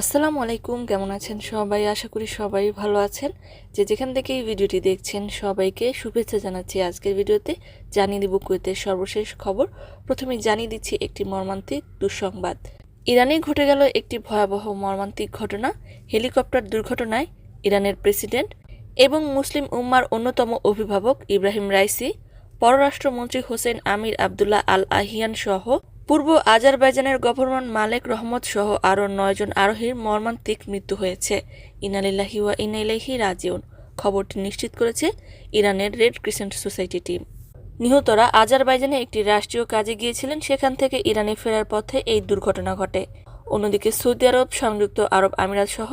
আসসালামু আলাইকুম, কেমন আছেন সবাই? আশা করি সবাই ভালো আছেন। যে যেখান থেকে এই ভিডিওটি দেখছেন, সবাইকে শুভেচ্ছা জানাচ্ছি আজকের ভিডিওতে। জানিয়ে দিব কুয়েতের সর্বশেষ খবর। প্রথমে জানিয়ে দিচ্ছি একটি মর্মান্তিক দুঃসংবাদ। ইরানে ঘটে গেল একটি ভয়াবহ মর্মান্তিক ঘটনা, হেলিকপ্টার দুর্ঘটনায় ইরানের প্রেসিডেন্ট এবং মুসলিম উম্মার অন্যতম অভিভাবক ইব্রাহিম রাইসি, পররাষ্ট্রমন্ত্রী হোসেন আমির আবদুল্লাহ আল আহিয়ান সহ পূর্ব আজারবাইজানের গভর্নর মালেক রহমত সহ আরও নয়জন আরোহীর মর্মান্তিক মৃত্যু হয়েছে। ইনালিল্লাহি ওয়া ইনাইলাহি রাজিউন। খবরটি নিশ্চিত করেছে ইরানের রেড ক্রিসেন্ট সোসাইটি টিম। নিহতরা আজারবাইজানে একটি রাষ্ট্রীয় কাজে গিয়েছিলেন, সেখান থেকে ইরানে ফেরার পথে এই দুর্ঘটনা ঘটে। অন্যদিকে সৌদি আরব সংযুক্ত আরব আমিরাত সহ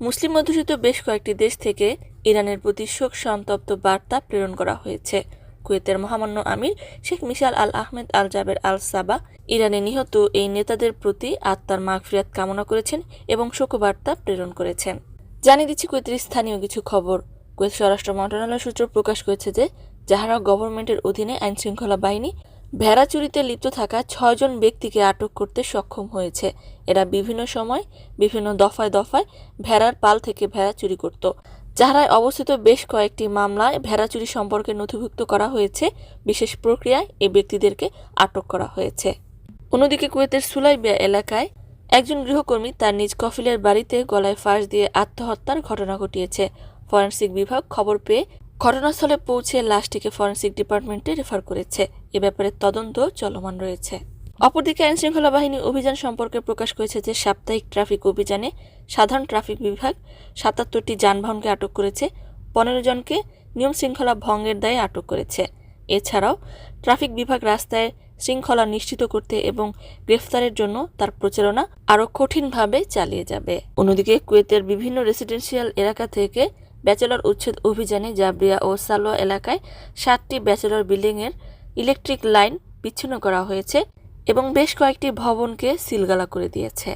মুসলিম অধ্যুষিত বেশ কয়েকটি দেশ থেকে ইরানের প্রতি শোক সন্তপ্ত বার্তা প্রেরণ করা হয়েছে। কুয়েতের মহামান্য আমির শেখ মিশাল আল আহমেদ আল জাবের আল সাবা ইরানে নিহত এই নেতাদের প্রতি আত্মার মাগফিরাত কামনা করেছেন এবং শোকবার্তা প্রেরণ করেছেন। জানিয়ে দিচ্ছি কুয়েতের স্থানীয় কিছু খবর। কুয়েত স্বরাষ্ট্র মন্ত্রণালয় সূত্র প্রকাশ করেছে যে যাহারা গভর্নমেন্টের অধীনে আইনশৃঙ্খলা বাহিনী ভেড়া চুরিতে লিপ্ত থাকা ছয়জন ব্যক্তিকে আটক করতে সক্ষম হয়েছে। এরা বিভিন্ন সময় বিভিন্ন দফায় দফায় ভেড়ার পাল থেকে ভেড়া চুরি করত। যাহারায় অবস্থিত বেশ কয়েকটি মামলায় ভেড়া চুরি সম্পর্কে নথিভুক্ত করা হয়েছে। বিশেষ প্রক্রিয়ায় এই ব্যক্তিদেরকে আটক করা হয়েছে। অন্যদিকে কুয়েতের সুলাইবিয়া এলাকায় একজন গৃহকর্মী তার নিজ কফিলের বাড়িতে গলায় ফাঁস দিয়ে আত্মহত্যার ঘটনা ঘটিয়েছে। ফরেন্সিক বিভাগ খবর পেয়ে ঘটনাস্থলে পৌঁছে লাশটিকে ফরেন্সিক ডিপার্টমেন্টে রেফার করেছে। এ ব্যাপারে তদন্ত চলমান রয়েছে। অপরদিকে আইনশৃঙ্খলা বাহিনী অভিযান সম্পর্কে প্রকাশ করেছে যে সাপ্তাহিক ট্রাফিক অভিযানে সাধারণ ট্রাফিক বিভাগ সাতাত্তরটি যানবাহনকে আটক করেছে, পনেরো জনকে নিয়ম শৃঙ্খলা ভঙ্গের দায়ে আটক করেছে। এছাড়াও ট্রাফিক বিভাগ রাস্তায় শৃঙ্খলা নিশ্চিত করতে এবং গ্রেফতারের জন্য তার প্রচারণা আরও কঠিনভাবে চালিয়ে যাবে। অন্যদিকে কুয়েতের বিভিন্ন রেসিডেন্সিয়াল এলাকা থেকে ব্যাচেলর উচ্ছেদ অভিযানে জাবরিয়া ও সালোয়া এলাকায় সাতটি ব্যাচেলর বিল্ডিংয়ের ইলেকট্রিক লাইন বিচ্ছিন্ন করা হয়েছে। এবং বেশ কয়েকটি ভবনকে সিলগালা করে দিয়েছে।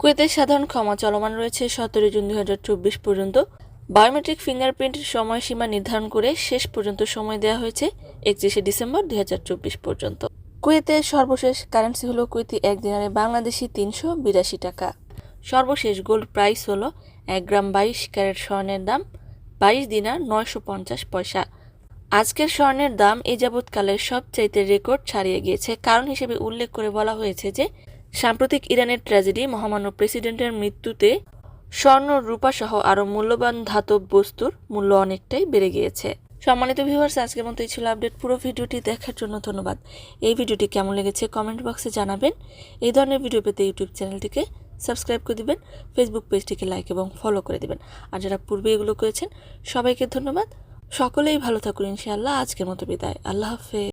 কুয়েতের সাধারণ ক্ষমা চলমান রয়েছে সতেরো জুন দুই পর্যন্ত। বায়োমেট্রিক ফিঙ্গারপ্রিন্ট সময়সীমা নির্ধারণ করে শেষ পর্যন্ত সময় দেওয়া হয়েছে একত্রিশে ডিসেম্বর দুই হাজার চব্বিশ পর্যন্ত। কুয়েতের সর্বশেষ কারেন্সি হলো কুয়েতি এক দিনারে বাংলাদেশি তিনশো বিরাশি টাকা। সর্বশেষ গোল্ড প্রাইস হলো এক গ্রাম বাইশ ক্যারেট স্বর্ণের দাম বাইশ দিনার নয়শো পঞ্চাশ পয়সা। আজকের স্বর্ণের দাম এ যাবৎকালের সবচাইতে রেকর্ড ছাড়িয়ে গিয়েছে। কারণ হিসেবে উল্লেখ করে বলা হয়েছে যে, সাম্প্রতিক ইরানের ট্র্যাজেডি, মহামান্য প্রেসিডেন্টের মৃত্যুতে স্বর্ণ রূপা সহ আরও মূল্যবান ধাতব বস্তুর মূল্য অনেকটাই বেড়ে গিয়েছে। সম্মানিত ভিউয়ার্স আজকের মতো এই ছিল আপডেট পুরো ভিডিওটি দেখার জন্য ধন্যবাদ। এই ভিডিওটি কেমন লেগেছে কমেন্ট বক্সে জানাবেন। এই ধরনের ভিডিও পেতে ইউটিউব চ্যানেলটিকে সাবস্ক্রাইব করে দিবেন ফেসবুক পেজটিকে লাইক এবং ফলো করে দিবেন। আর যারা পূর্বে এগুলো করেছেন, সবাইকে ধন্যবাদ। সকলেই ভালো থাকুন ইনশাআল্লাহ। আজকের মতো বিদায়। আল্লাহ হাফেজ।